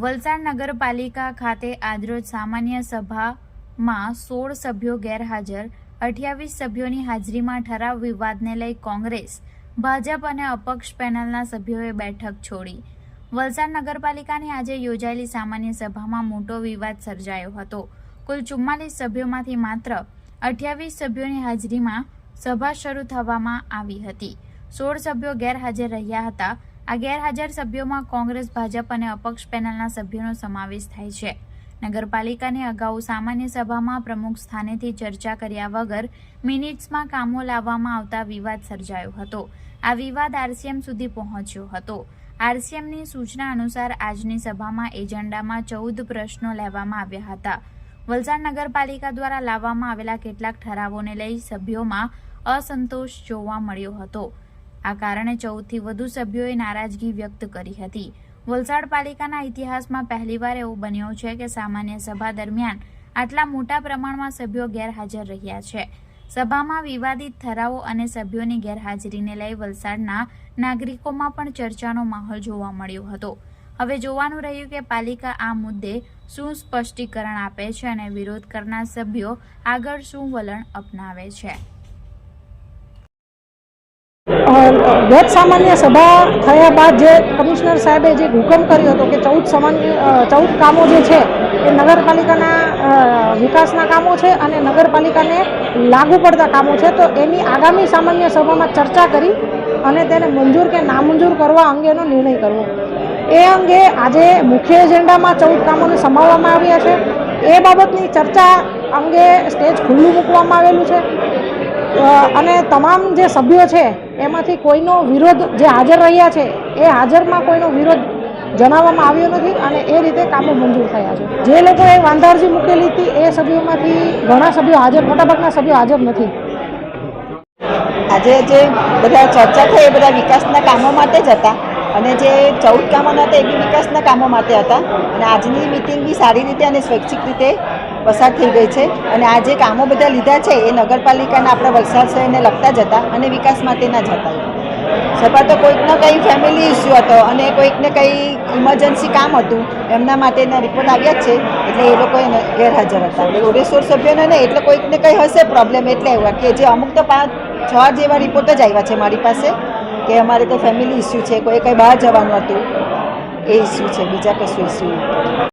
વલસાડ નગરપાલિકા ખાતે આજરોજ સામાન્ય સભામાં સોળ સભ્યો ગેરહાજર, અઠ્યાવીસ સભ્યોની હાજરીમાં ઠરાવ વિવાદને લઈ કોંગ્રેસ, ભાજપ અને અપક્ષ પેનલના સભ્યોએ બેઠક છોડી. વલસાડ નગરપાલિકાની આજે યોજાયેલી સામાન્ય સભામાં મોટો વિવાદ સર્જાયો હતો. કુલ ચુમ્માલીસ સભ્યોમાંથી માત્ર અઠ્યાવીસ સભ્યોની હાજરીમાં સભા શરૂ થવામાં આવી હતી. સોળ સભ્યો ગેરહાજર રહ્યા હતા. આ ગેરહાજર સભ્યોમાં કોંગ્રેસ, ભાજપ અને અપક્ષ પેનલના સભ્યોનો સમાવેશ થાય છે. નગરપાલિકાની અગાઉ સામાન્ય સભામાં પ્રમુખ સ્થાનેથી ચર્ચા કર્યા વગર મિનિટ્સમાં કામો લાવવામાં આવતા વિવાદ સર્જાયો હતો. આ વિવાદ આરસીએમ સુધી પહોંચ્યો હતો. આરસીએમની સૂચના અનુસાર આજની સભામાં એજન્ડામાં ચૌદ પ્રશ્નો લેવામાં આવ્યા હતા. વલસાડ નગરપાલિકા દ્વારા લાવવામાં આવેલા કેટલાક ઠરાવોને લઈ સભ્યોમાં અસંતોષ જોવા મળ્યો હતો. આ કારણે ચૌદથી વધુ સભ્યોએ નારાજગી વ્યક્ત કરી હતી. વલસાડ પાલિકાના ઇતિહાસમાં પહેલીવાર એવું બન્યું છે કે સામાન્ય સભા દરમિયાન આટલા મોટા પ્રમાણમાં સભ્યો ગેરહાજર રહ્યા છે. સભામાં વિવાદિત ઠરાવો અને સભ્યોની ગેરહાજરીને લઈ વલસાડના નાગરિકોમાં પણ ચર્ચાનો માહોલ જોવા મળ્યો હતો. હવે જોવાનું રહ્યું કે પાલિકા આ મુદ્દે શું સ્પષ્ટીકરણ આપે છે અને વિરોધ કરનાર સભ્યો આગળ શું વલણ અપનાવે છે. ગત સામાન્ય સભા થયા બાદ જે કમિશનર સાહેબે જે હુકમ કર્યો હતો કે ચૌદ સામાન્ય ચૌદ કામો જે છે એ નગરપાલિકાના વિકાસના કામો છે અને નગરપાલિકાને લાગુ પડતા કામો છે, તો એની આગામી સામાન્ય સભામાં ચર્ચા કરી અને તેને મંજૂર કે નામંજૂર કરવા અંગેનો નિર્ણય કરવો. એ અંગે આજે મુખ્ય એજન્ડામાં ચૌદ કામોને સમાવવામાં આવ્યા છે. એ બાબતની ચર્ચા અંગે સ્ટેજ ખુલ્લું મૂકવામાં આવેલું છે. અને તમામ જે સભ્યો છે એમાંથી કોઈનો વિરોધ જે હાજર રહ્યા છે, એ હાજરમાં કોઈનો વિરોધ જણાવવામાં આવ્યો નથી અને એ રીતે કામો મંજૂર થયા છે. જે લોકોએ વાંધારજી મૂકેલી હતી, એ સભ્યોમાંથી ઘણા સભ્યો હાજર, મોટાભાગના સભ્યો હાજર નથી. આજે જે બધા ચર્ચા થઈ, એ બધા વિકાસના કામો માટે જ હતા અને જે ચૌદ કામોના હતા, એ બી વિકાસના કામો માટે હતા. અને આજની મિટિંગ બી સારી રીતે અને સ્વૈચ્છિક રીતે પસાર થઈ ગઈ છે અને આ જે કામો બધા લીધા છે એ નગરપાલિકાના આપણા વલસાડ શહેરને લગતા જ હતા અને વિકાસ માટેના જ હતા. સરકાર તો કોઈકનો કંઈ ફેમિલી ઇસ્યુ હતો અને કોઈકને કંઈ ઇમરજન્સી કામ હતું, એમના માટેના રિપોર્ટ આવ્યા જ છે, એટલે એ લોકો એને ગેરહાજર હતા. સોળ સભ્યોને ને એટલે કોઈકને કંઈ હશે પ્રોબ્લેમ એટલે એવા કે જે અમુક તો પાંચ, છ જેવા રિપોર્ટ જ આવ્યા છે મારી પાસે, કે અમારે તો ફેમિલી ઇસ્યુ છે કોઈ કંઈ બહાર જવાનું હતું, એ ઇસ્યુ છે, બીજા કશું ઇસ્યુ